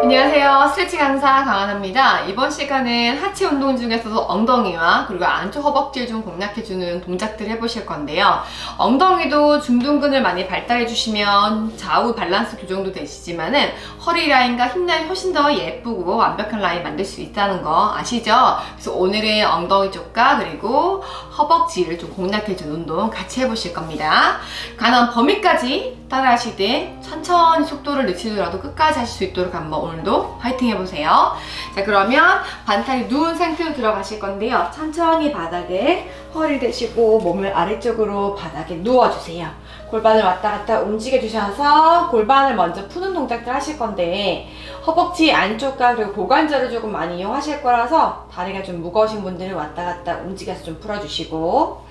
안녕하세요. 스트레칭 강사 강하나입니다. 이번 시간은 하체 운동 중에서도 엉덩이와 그리고 안쪽 허벅지를 좀 공략해주는 동작들 해보실 건데요. 엉덩이도 중둔근을 많이 발달해주시면 좌우 밸런스 교정도 되시지만은 허리 라인과 힙 라인 훨씬 더 예쁘고 완벽한 라인 만들 수 있다는 거 아시죠? 그래서 오늘은 엉덩이 쪽과 그리고 허벅지를 좀 공략해주는 운동 같이 해보실 겁니다. 가능한 범위까지 따라 때 천천히 속도를 늦추더라도 끝까지 하실 수 있도록 한번 오늘도 파이팅 해보세요. 자, 그러면 반타이 누운 상태로 들어가실 건데요. 천천히 바닥에 허리 대시고 몸을 아래쪽으로 바닥에 누워주세요. 골반을 왔다 갔다 움직여 주셔서 골반을 먼저 푸는 동작들 하실 건데 허벅지 안쪽과 그리고 고관절을 조금 많이 이용하실 거라서 다리가 좀 무거우신 분들은 왔다 갔다 움직여서 좀 풀어주시고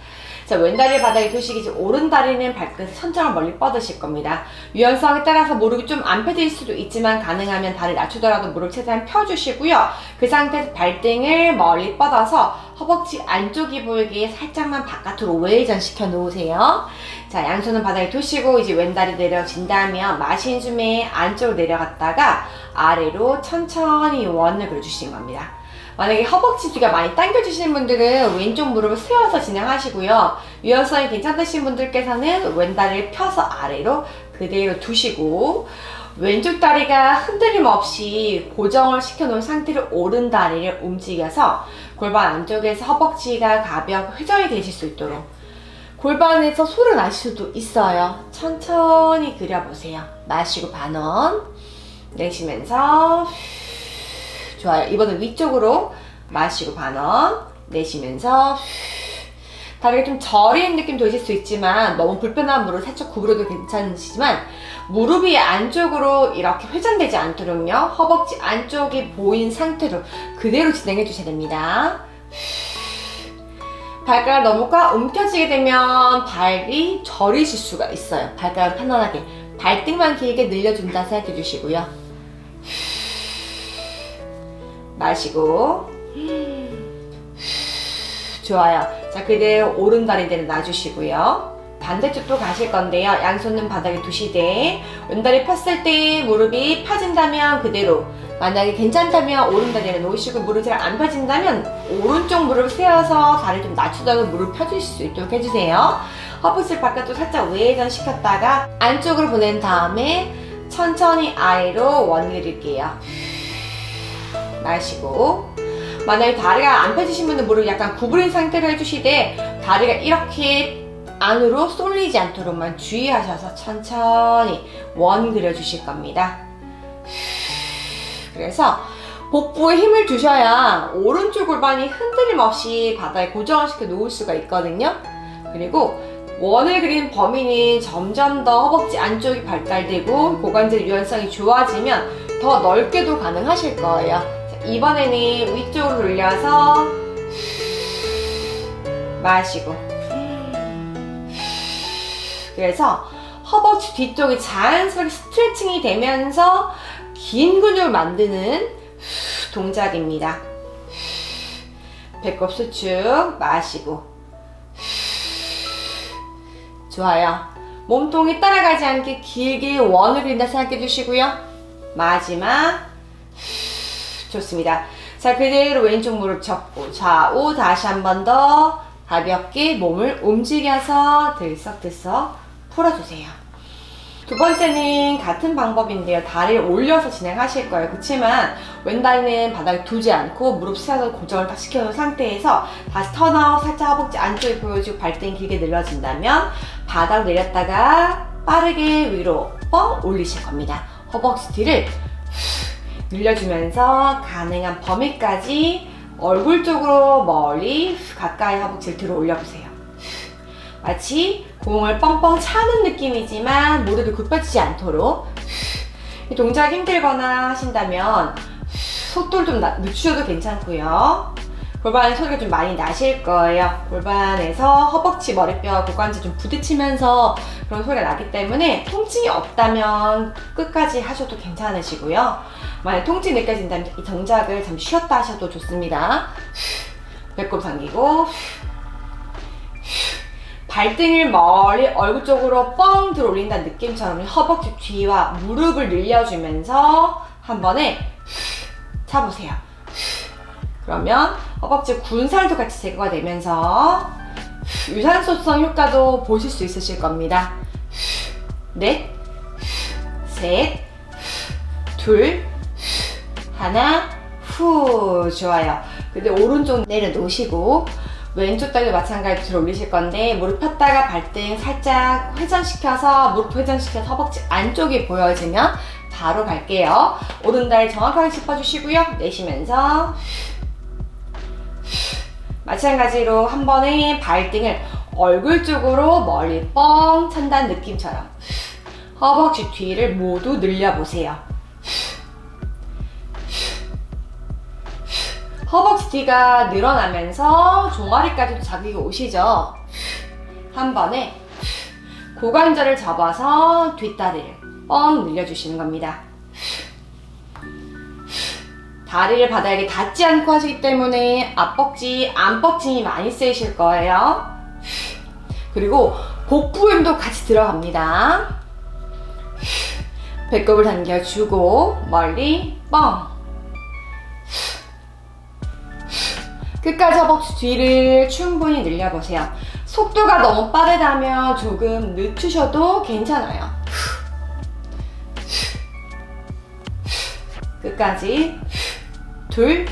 자, 왼다리 바닥에 두시기 오른 다리는 발끝 천장을 멀리 뻗으실 겁니다. 유연성에 따라서 무릎이 좀 안 펴질 수도 있지만 가능하면 다리 낮추더라도 무릎 최대한 펴주시고요. 그 상태에서 발등을 멀리 뻗어서 허벅지 안쪽이 보이게 살짝만 바깥으로 외전 시켜 놓으세요. 자, 양손은 바닥에 두시고 이제 왼다리 내려진 다면 마신 숨에 안쪽으로 내려갔다가 아래로 천천히 원을 그려주시는 겁니다. 만약에 허벅지 뒤가 많이 당겨주시는 분들은 왼쪽 무릎을 세워서 진행하시고요. 유연성이 괜찮으신 분들께서는 왼다리를 펴서 아래로 그대로 두시고 왼쪽 다리가 흔들림 없이 고정을 시켜놓은 상태로 오른 다리를 움직여서 골반 안쪽에서 허벅지가 가볍게 회전이 되실 수 있도록 골반에서 소리 나실 수도 있어요. 천천히 그려보세요. 마시고 반원 내쉬면서 좋아요. 이번엔 위쪽으로 마시고 반원 내쉬면서 다리가 좀 저린 느낌 도실 수 있지만 너무 불편한 무릎 살짝 구부려도 괜찮으시지만 무릎이 안쪽으로 이렇게 회전되지 않도록요. 허벅지 안쪽이 보인 상태로 그대로 진행해 주셔야 됩니다. 발가락 너무 꽉 움켜쥐게 되면 발이 저리실 수가 있어요. 발가락 편안하게 발등만 길게 늘려준다 생각해 주시고요 마시고 좋아요. 자, 그대로 오른 다리 대로 놔주시고요. 반대쪽도 가실 건데요. 양손은 바닥에 두시되 왼다리 폈을 때 무릎이 펴진다면 그대로 만약에 괜찮다면 오른 다리를 놓으시고 무릎이 잘 안 펴진다면 오른쪽 무릎 세워서 다리 좀 낮추다가 무릎 펴주실 수 있도록 해주세요. 허벅지 바깥으로 살짝 외전 시켰다가 안쪽으로 보낸 다음에 천천히 아래로 원 그릴게요. 마시고 만약에 다리가 안 펴지신 분은 무릎 약간 구부린 상태로 해주시되 다리가 이렇게 안으로 쏠리지 않도록만 주의하셔서 천천히 원 그려주실 겁니다. 그래서 복부에 힘을 주셔야 오른쪽 골반이 흔들림 없이 바닥에 고정을 시켜 놓을 수가 있거든요. 그리고 원을 그린 범위는 점점 더 허벅지 안쪽이 발달되고 고관절 유연성이 좋아지면 더 넓게도 가능하실 거예요. 자, 이번에는 위쪽으로 돌려서 마시고 그래서 허벅지 뒤쪽이 자연스럽게 스트레칭이 되면서 긴 근육을 만드는 동작입니다. 배꼽 수축 마시고 좋아요. 몸통이 따라가지 않게 길게 원을 그린다 생각해 주시고요. 마지막 좋습니다. 자 그대로 왼쪽 무릎 접고 좌우 다시 한 번 더 가볍게 몸을 움직여서 들썩들썩 풀어주세요. 두 번째는 같은 방법인데요. 다리를 올려서 진행하실 거예요. 그렇지만 왼다리는 바닥에 두지 않고 무릎 세워서 고정을 딱 시켜놓은 상태에서 다시 턴아웃 살짝 허벅지 안쪽에 보여주고 발등이 길게 늘려진다면 바닥 내렸다가 빠르게 위로 뻥 올리실 겁니다. 허벅지 뒤를 늘려주면서 가능한 범위까지 얼굴 쪽으로 멀리 가까이 허벅지를 들어 올려보세요. 마치 공을 뻥뻥 차는 느낌이지만 무릎이 굽혀지지 않도록 이 동작이 힘들거나 하신다면 속도를 좀 나- 늦추셔도 괜찮고요. 골반에 소리가 좀 많이 나실 거예요. 골반에서 허벅지, 머리뼈, 고관절 좀 부딪히면서 그런 소리가 나기 때문에 통증이 없다면 끝까지 하셔도 괜찮으시고요. 만약 통증이 느껴진다면 이 동작을 잠시 쉬었다 하셔도 좋습니다. 배꼽 당기고 발등을 멀리 얼굴 쪽으로 뻥 들어 올린다는 느낌처럼 허벅지 뒤와 무릎을 늘려주면서 한 번에 차보세요. 그러면 허벅지 군살도 같이 제거가 되면서 유산소성 효과도 보실 수 있으실 겁니다. 넷, 셋, 둘, 하나, 후. 좋아요. 근데 오른쪽 내려놓으시고 왼쪽 다리도 마찬가지로 올리실 건데 무릎 폈다가 발등 살짝 회전시켜서 무릎 회전시켜서 허벅지 안쪽이 보여지면 바로 갈게요. 오른 다리 정확하게 짚어주시고요. 내쉬면서 마찬가지로 한 번에 발등을 얼굴 쪽으로 멀리 뻥 찬다는 느낌처럼 허벅지 뒤를 모두 늘려보세요. 허벅지 뒤가 늘어나면서 종아리까지도 자극이 오시죠? 한 번에 고관절을 접어서 뒷다리를 뻥 늘려주시는 겁니다. 다리를 바닥에 닿지 않고 하시기 때문에 앞벅지, 안벅짐이 많이 쓰이실 거예요. 그리고 복부 힘도 같이 들어갑니다. 배꼽을 당겨주고 멀리 뻥. 끝까지 허벅지 뒤를 충분히 늘려보세요. 속도가 너무 빠르다면 조금 늦추셔도 괜찮아요. 끝까지 둘,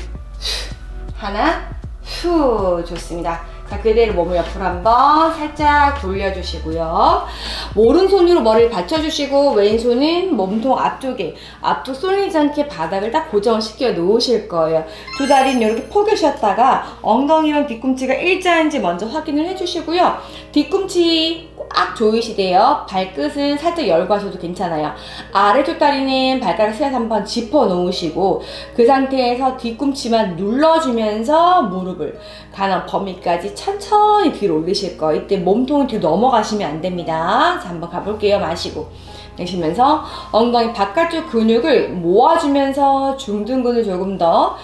하나, 후 좋습니다. 자 그대로 몸을 옆으로 한번 살짝 돌려주시고요. 오른손으로 머리를 받쳐주시고 왼손은 몸통 앞쪽에 앞쪽 쏠리지 않게 바닥을 딱 고정을 시켜 놓으실 거예요. 두 다리는 이렇게 포개셨다가 엉덩이랑 뒤꿈치가 일자한지 먼저 확인을 해주시고요. 뒤꿈치 꽉 조이시대요. 발끝은 살짝 열고 하셔도 괜찮아요. 아래쪽 다리는 발가락 슬 한번 짚어 놓으시고 그 상태에서 뒤꿈치만 눌러주면서 무릎을 가는 범위까지 천천히 뒤로 올리실 거예요. 이때 몸통이 뒤로 넘어가시면 안 됩니다. 자, 한번 가볼게요. 마시고. 내쉬면서 엉덩이 바깥쪽 근육을 모아주면서 중둔근을 조금 더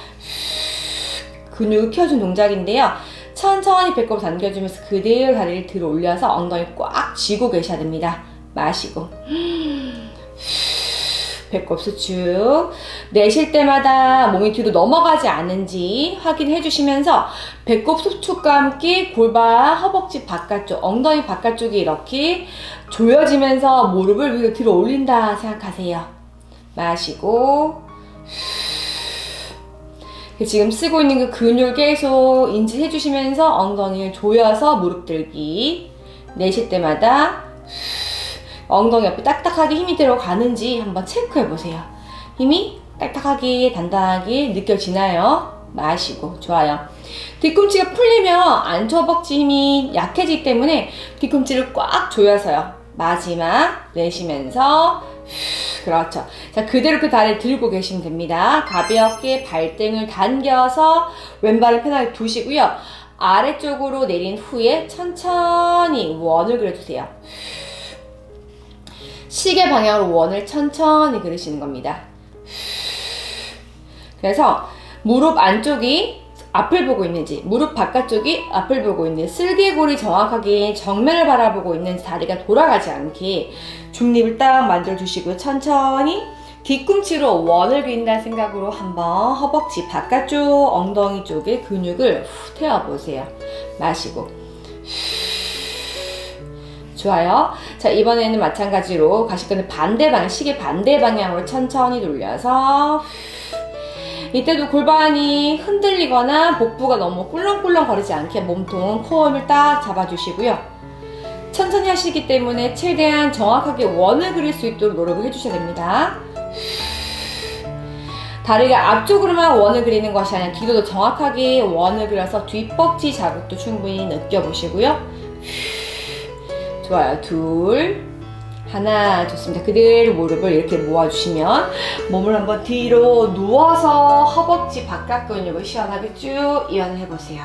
근육을 키워준 동작인데요. 천천히 배꼽 당겨주면서 그대로 다리를 들어 올려서 엉덩이 꽉 쥐고 계셔야 됩니다. 마시고. 배꼽 수축. 내쉴 때마다 몸이 뒤로 넘어가지 않은지 확인해 주시면서 배꼽 수축과 함께 골반, 허벅지 바깥쪽, 엉덩이 바깥쪽이 이렇게 조여지면서 무릎을 위로 들어 올린다 생각하세요. 마시고. 지금 쓰고 있는 그 근육을 계속 인지해 주시면서 엉덩이를 조여서 무릎 들기. 내쉴 때마다 엉덩이 옆에 딱딱하게 힘이 들어가는지 한번 체크해 보세요. 힘이 딱딱하게 단단하게 느껴지나요? 마시고 좋아요. 뒤꿈치가 풀리면 안쪽 허벅지 힘이 약해지기 때문에 뒤꿈치를 꽉 조여서요. 마지막 내쉬면서 그렇죠. 자 그대로 그 다리를 들고 계시면 됩니다. 가볍게 발등을 당겨서 왼발을 편하게 두시고요. 아래쪽으로 내린 후에 천천히 원을 그려주세요. 시계 방향으로 원을 천천히 그리시는 겁니다. 그래서 무릎 안쪽이 앞을 보고 있는지, 무릎 바깥쪽이 앞을 보고 있는지, 쓸개골이 정확하게 정면을 바라보고 있는지 다리가 돌아가지 않게 중립을 딱 만들어주시고요. 천천히 뒤꿈치로 원을 그린다는 생각으로 한번 허벅지 바깥쪽 엉덩이 쪽에 근육을 후 태워보세요. 마시고. 좋아요. 자, 이번에는 마찬가지로 가시권을 반대 방향, 시계 반대 방향으로 천천히 돌려서 이때도 골반이 흔들리거나 복부가 너무 꿀렁꿀렁 거리지 않게 몸통, 코어를 딱 잡아주시고요. 천천히 하시기 때문에 최대한 정확하게 원을 그릴 수 있도록 노력을 해주셔야 됩니다. 다리가 앞쪽으로만 원을 그리는 것이 아니라 뒤로도 정확하게 원을 그려서 뒷벅지 자극도 충분히 느껴보시고요. 좋아요. 둘, 하나, 좋습니다. 그대로 무릎을 이렇게 모아주시면 몸을 한번 뒤로 누워서 허벅지 바깥 근육을 시원하게 쭉 이완해 보세요.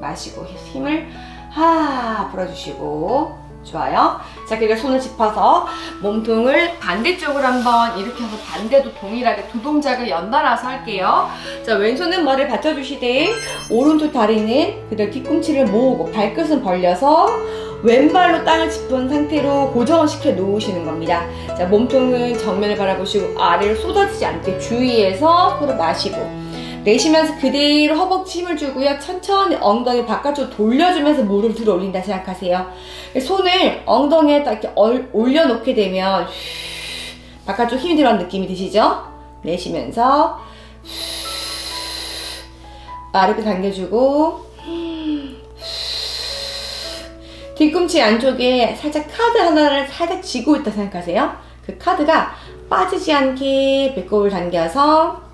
마시고 힘을 하 풀어주시고 좋아요. 자, 그리고 손을 짚어서 몸통을 반대쪽으로 한번 해서 반대도 동일하게 두 동작을 연달아서 할게요. 자, 왼손은 머리를 받쳐주시되 오른쪽 다리는 그대로 뒤꿈치를 모으고 발끝은 벌려서 왼발로 땅을 짚은 상태로 고정을 시켜 놓으시는 겁니다. 자, 몸통은 정면을 바라보시고 아래로 쏟아지지 않게 주의해서 코를 마시고 내쉬면서 그대로 허벅지 힘을 주고요. 천천히 엉덩이 바깥쪽으로 돌려주면서 무릎 들어 올린다 생각하세요. 손을 엉덩이에 딱 이렇게 얼- 올려놓게 되면 바깥쪽 힘이 들어간 느낌이 드시죠? 내쉬면서 아랫배 당겨주고 뒤꿈치 안쪽에 살짝 카드 하나를 살짝 쥐고 있다 생각하세요. 그 카드가 빠지지 않게 배꼽을 당겨서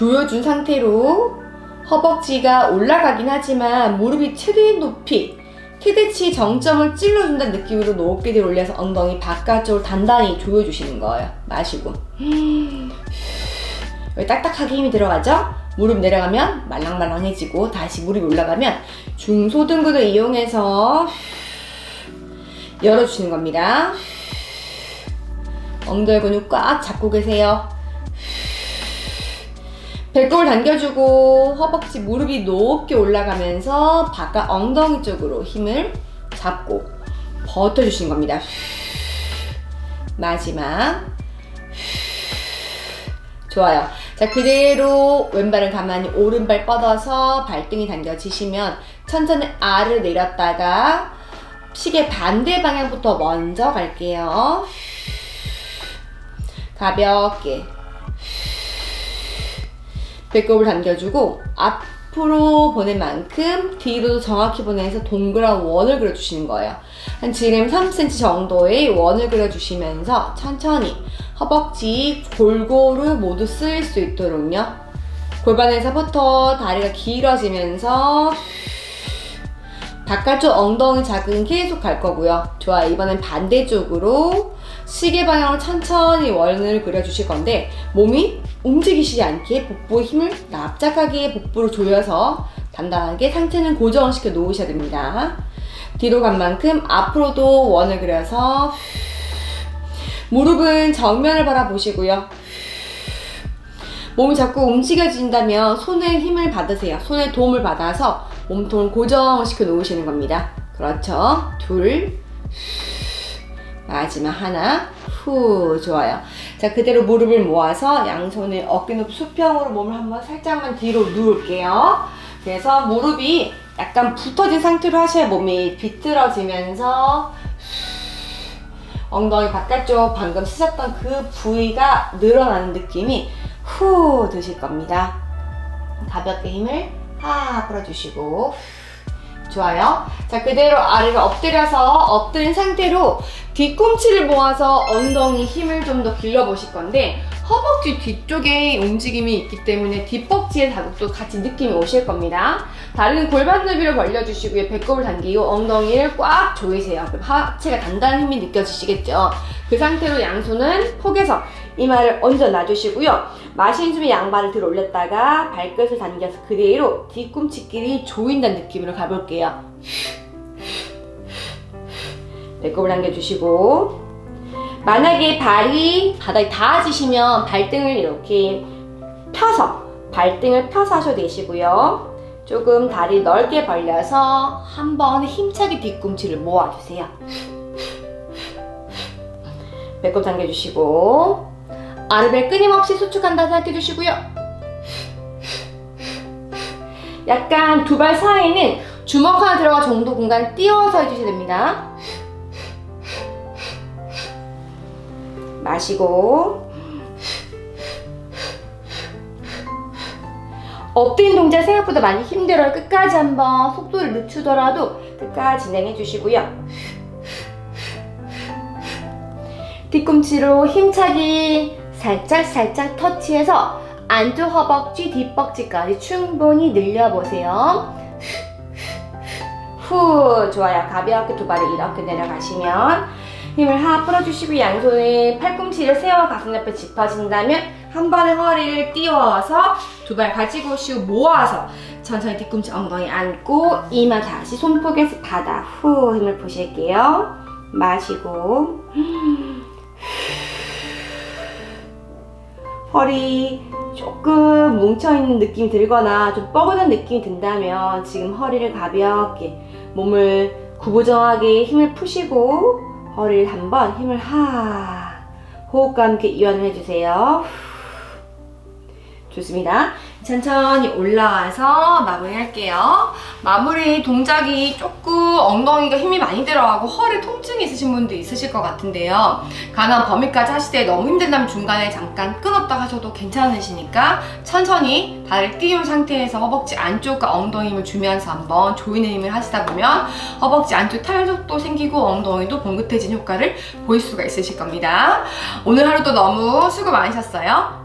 조여준 상태로 허벅지가 올라가긴 하지만 무릎이 최대 높이 최대치 정점을 찔러준다는 느낌으로 높게 들어 올려서 엉덩이 바깥쪽으로 단단히 조여주시는 거예요. 마시고 여기 딱딱하게 힘이 들어가죠? 무릎 내려가면 말랑말랑해지고 다시 무릎이 올라가면 중소등근을 이용해서 열어주시는 겁니다. 엉덩이 근육 꽉 잡고 계세요. 배꼽을 당겨주고 허벅지 무릎이 높게 올라가면서 바깥 엉덩이 쪽으로 힘을 잡고 버텨주시는 겁니다. 마지막. 좋아요. 자, 그대로 왼발을 가만히 오른발 뻗어서 발등이 당겨지시면 천천히 아래로 내렸다가 시계 반대 방향부터 먼저 갈게요. 가볍게. 배꼽을 당겨주고 앞으로 보낼 만큼 뒤로도 정확히 보내서 동그란 원을 그려주시는 거예요. 한 지름 3cm 정도의 원을 그려주시면서 천천히 허벅지 골고루 모두 쓰일 수 있도록요. 골반에서부터 다리가 길어지면서 바깥쪽 엉덩이 자극은 계속 갈 거고요. 좋아요. 이번엔 반대쪽으로 시계 방향으로 천천히 원을 그려주실 건데 몸이 움직이시지 않게 복부의 힘을 납작하게 복부로 조여서 단단하게 상체는 고정을 시켜 놓으셔야 됩니다. 뒤로 간 만큼 앞으로도 원을 그려서 무릎은 정면을 바라보시고요. 몸이 자꾸 움직여진다면 손에 힘을 받으세요. 손에 도움을 받아서 몸통을 고정시켜 놓으시는 겁니다. 그렇죠. 둘. 마지막 하나. 후. 좋아요. 자, 그대로 무릎을 모아서 양손을 어깨 높이 수평으로 몸을 한번 살짝만 뒤로 누울게요. 그래서 무릎이 약간 붙어진 상태로 하셔야 몸이 비틀어지면서 엉덩이 바깥쪽 방금 쓰셨던 그 부위가 늘어나는 느낌이 후 드실 겁니다. 가볍게 힘을 하 풀어주시고 좋아요. 자 그대로 아래로 엎드려서 엎드린 상태로 뒤꿈치를 모아서 엉덩이 힘을 좀 더 길러 보실 건데 허벅지 뒤쪽에 움직임이 있기 때문에 뒷벅지의 자극도 같이 느낌이 오실 겁니다. 다리는 골반 너비로 벌려주시고요. 배꼽을 당기고 엉덩이를 꽉 조이세요. 그럼 하체가 단단한 힘이 느껴지시겠죠? 그 상태로 양손은 폭에서 이마를 얹어 놔주시고요. 마시는 숨에 양발을 들어 올렸다가 발끝을 당겨서 그대로 뒤꿈치끼리 조인다는 느낌으로 가볼게요. 배꼽을 당겨주시고 만약에 발이 바닥에 닿아지시면 발등을 이렇게 펴서 발등을 펴서 하셔도 되시고요. 조금 다리 넓게 벌려서 한번 힘차게 뒤꿈치를 모아주세요. 배꼽 당겨주시고 아르벨 끊임없이 수축한다 생각해주시고요. 약간 두 발 사이는 주먹 하나 들어가 정도 공간 띄워서 해주셔야 됩니다. 마시고 엎드린 동작 생각보다 많이 힘들어요. 끝까지 한번 속도를 늦추더라도 끝까지 진행해 주시고요. 뒤꿈치로 힘차게 살짝 살짝 터치해서 안쪽 허벅지, 뒷벅지까지 충분히 늘려보세요. 후, 좋아요. 가볍게 두 발을 이렇게 내려가시면 힘을 하나 풀어주시고 양손에 팔꿈치를 세워 가슴 옆에 짚어진다면 한 번에 허리를 띄워서 두 발 가지고 오시고 모아서 천천히 뒤꿈치 엉덩이 안고 이마 다시 손목에서 바다 후 힘을 보실게요. 마시고 허리 조금 뭉쳐있는 느낌이 들거나 좀 뻐근한 느낌이 든다면 지금 허리를 가볍게 몸을 구부정하게 힘을 푸시고 허리를 한번 힘을 하 호흡과 함께 이완을 해주세요. 좋습니다. 천천히 올라와서 마무리할게요. 마무리 동작이 조금 엉덩이가 힘이 많이 들어가고 허리 통증이 있으신 분도 있으실 것 같은데요. 가능한 범위까지 하실 때 너무 힘들다면 중간에 잠깐 끊었다 하셔도 괜찮으시니까 천천히 다리를 띄운 상태에서 허벅지 안쪽과 엉덩이 힘을 주면서 한번 조이는 힘을 하시다 보면 허벅지 안쪽 탄력도 생기고 엉덩이도 봉긋해진 효과를 보일 수가 있으실 겁니다. 오늘 하루도 너무 수고 많으셨어요.